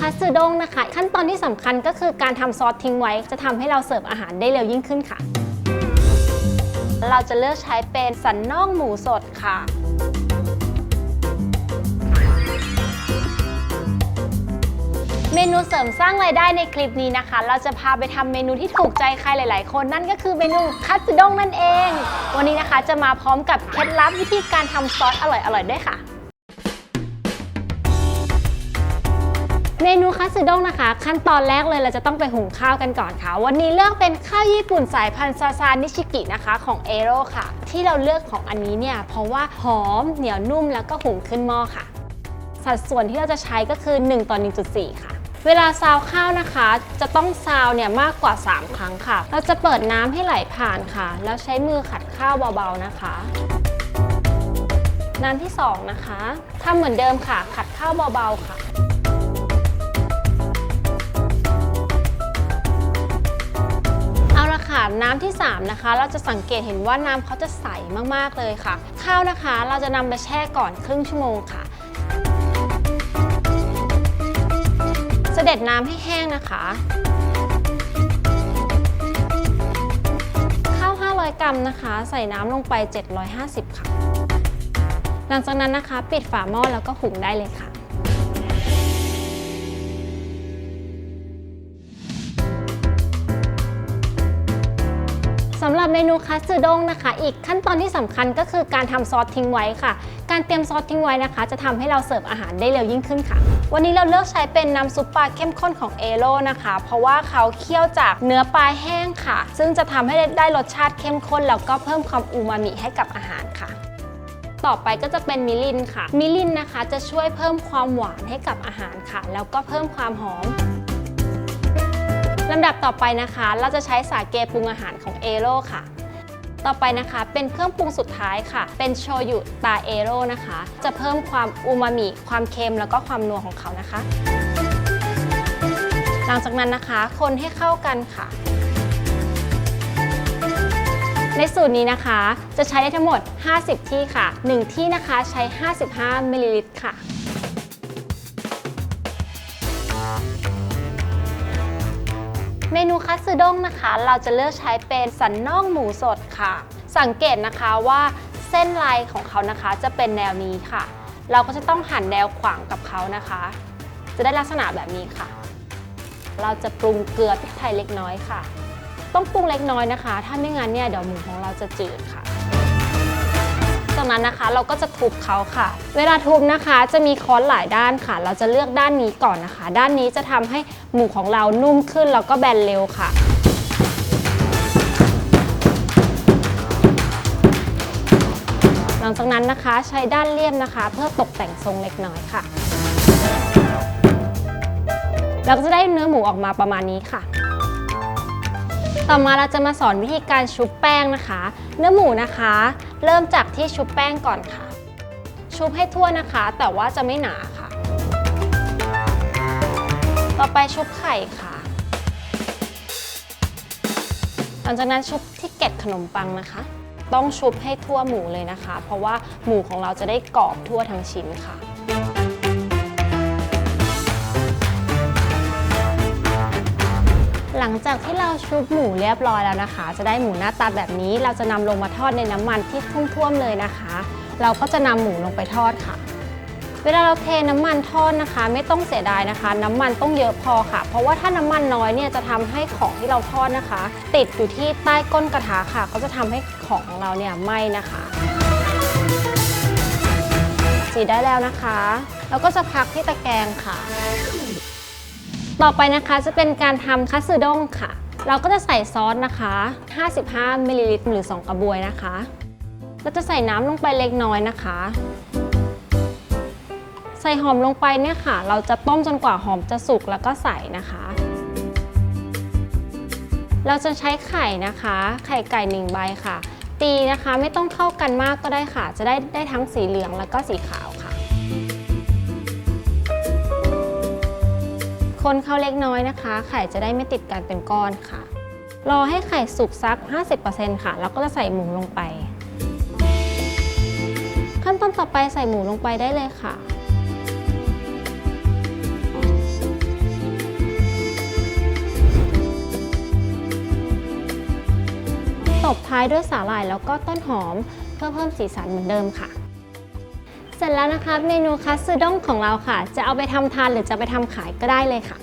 คัสด้งนะคะ ขั้นตอนที่สำคัญก็คือการทำซอสทิ้งไว้ จะทำให้เราเสิร์ฟอาหารได้เร็วยิ่งขึ้นค่ะ เราจะเลือกใช้เป็นสันน่องหมูสดค่ะ เมนูเสริมสร้างรายได้ในคลิปนี้นะคะ เราจะพาไปทำเมนูที่ถูกใจใครหลาย ๆ คนนั่นก็คือเมนูคัตสึด้งนั่นเอง วันนี้นะคะจะมาพร้อมกับเคล็ดลับวิธีการทำซอสอร่อย ๆ ด้วยค่ะเมนูคัตสึด้งนะคะ ขั้นตอนแรกเลยเราจะต้องไปหุงข้าวกันก่อนค่ะ วันนี้เลือกเป็นข้าวญี่ปุ่นสายพันธุ์ซาซานิชิกินะคะของเอโร่ค่ะ ที่เราเลือกของอันนี้เนี่ย เพราะว่าหอมเหนียวนุ่มแล้วก็หุงขึ้นหม้อค่ะ สัดส่วนที่เราจะใช้ก็คือ 1 ต่อ 1.4 ค่ะ เวลาซาวข้าวนะคะ จะต้องซาวเนี่ยมากกว่า 3 ครั้งค่ะ เราจะเปิดน้ำให้ไหลผ่านค่ะ แล้วใช้มือขัดข้าวเบาๆนะคะน้ำที่ 2 นะคะทำเหมือนเดิมค่ะ ขัดข้าวเบาๆค่ะเอาละค่ะน้ำที่ 3 นะคะ เราจะสังเกตเห็นว่าน้ำเขาจะใสมากๆเลยค่ะ ข้าวนะคะเราจะนำไปแช่ก่อนครึ่งชั่วโมงค่ะ เสด็จน้ำให้แห้งนะคะ ข้าว 500 กรัมนะคะ ใส่น้ำลงไป 750 ค่ะ หลังจากนั้นนะคะ ปิดฝาหม้อแล้วก็หุงได้เลยค่ะ รับเมนูคัตสึด้งนะคะ อีกขั้นตอนที่สำคัญก็คือการทำซอสทิ้งไว้ค่ะ การเตรียมซอสทิ้งไว้นะคะ จะทำให้เราเสิร์ฟอาหารได้เร็วยิ่งขึ้นค่ะ วันนี้เราเลือกใช้เป็นน้ำซุปปลาเข้มข้นของเอโ o นะคะ เพราะว่าเขาเคี่ยวจากเนื้อปลาแห้งค่ะ ซึ่งจะทำให้ได้รสชาติเข้มข้นแล้วก็เพิ่มความอูมามิให้กับอาหารค่ะต่อไปก็จะเป็นมิลินค่ะ มิลินนะคะจะช่วยเพิ่มความหวานให้กับอาหารค่ะ แล้วก็เพิ่มความหอมำดับต่อไปนะคะ เราจะใช้สาเกปรุงอาหารของเอโ o ค่ะ ต่อไปนะคะเป็นเครื่องปรุงสุดท้ายค่ะ เป็นโชยุตาเอโ o นะคะ จะเพิ่มความอูมามิ ความเค็มแล้วก็ความนัวของเขานะคะ หลังจากนั้นนะคะ คนให้เข้ากันค่ะ ในสูตรนี้นะคะจะใช้ได้ทั้งหมด 50 ที่ค่ะ 1 ที่นะคะใช้ 55มิลลิลิตรค่ะ เมนูคัตสึด้งนะคะ เราจะเลือกใช้เป็นสันน่องหมูสดค่ะ สังเกตนะคะว่าเส้นลายของเขานะคะจะเป็นแนวนี้ค่ะ เราก็จะต้องหั่นแนวขวางกับเขานะคะ จะได้ลักษณะแบบนี้ค่ะ เราจะปรุงเกลือพริกไทยเล็กน้อยค่ะ ต้องปรุงเล็กน้อยนะคะ ถ้าไม่งั้นเนี่ยเดี๋ยวหมูของเราจะจืดค่ะ จากนั้นนะคะ เราก็จะทุบเขาค่ะ เวลาทุบนะคะจะมีค้อนหลายด้านค่ะ เราจะเลือกด้านนี้ก่อนนะคะ ด้านนี้จะทำให้หมูของเรานุ่มขึ้นแล้วก็แบนเร็วค่ะหลังจากนั้นนะคะใช้ด้านเลี่ยมนะคะ เพื่อตกแต่งทรงเล็กน้อยค่ะเราก็จะได้เนื้อหมูออกมาประมาณนี้ค่ะ ต่อมาเราจะมาสอนวิธีการชุบแป้งนะคะ เนื้อหมูนะคะ เริ่มจากที่ชุบแป้งก่อนค่ะ ชุบให้ทั่วนะคะ แต่ว่าจะไม่หนาค่ะ ต่อไปชุบไข่ค่ะ หลังจากนั้นชุบที่เกล็ดขนมปังนะคะ ต้องชุบให้ทั่วหมูเลยนะคะ เพราะว่าหมูของเราจะได้กรอบทั่วทั้งชิ้นค่ะ ลังจากที่เราชุบหมูเรียบร้อยแล้วนะคะ จะได้หมูหน้าตาแบบนี้ เราจะนำลงมาทอดในน้ำมันที่ท่วมๆเลยนะคะ เราก็จะนำหมูลงไปทอดค่ะ เวลาเราเทน้ำมันทอดนะคะ ไม่ต้องเสียดายนะคะ น้ำมันต้องเยอะพอค่ะ เพราะว่าถ้าน้ำมันน้อยเนี่ยจะทำให้ของที่เราทอดนะคะ ติดอยู่ที่ใต้ก้นกระทะค่ะ ก็จะทำให้ของของเราเนี่ยไหม้นะคะสีได้แล้วนะคะแล้วก็จะพักที่ตะแกรงค่ะ ต่อไปนะคะจะเป็นการทำคัตสึด้งค่ะ เราก็จะใส่ซอสนะคะ 55มิลลิลิตรหรือ 2 กระบวยนะคะเราจะใส่น้ำลงไปเล็กน้อยนะคะ ใส่หอมลงไปเนี่ยค่ะ เราจะต้มจนกว่าหอมจะสุกแล้วก็ใส่นะคะ เราจะใช้ไข่นะคะ ไข่ไก่หนึ่งใบค่ะ ตีนะคะไม่ต้องเข้ากันมากก็ได้ค่ะ จะได้ได้ทั้งสีเหลืองแล้วก็สีขาว คนเข้าเล็กน้อยนะคะ ไข่จะได้ไม่ติดกันเป็นก้อนค่ะ รอให้ไข่สุกสัก 50%ค่ะ แล้วก็จะใส่หมูลงไป ขั้นตอนต่อไปใส่หมูลงไปได้เลยค่ะตบท้ายด้วยสาหร่ายแล้วก็ต้นหอมเพื่อเพิ่มสีสันเหมือนเดิมค่ะ เสร็จแล้วนะคะเมนูคัตสึด้งของเราค่ะ จะเอาไปทำทานหรือจะไปทำขายก็ได้เลยค่ะ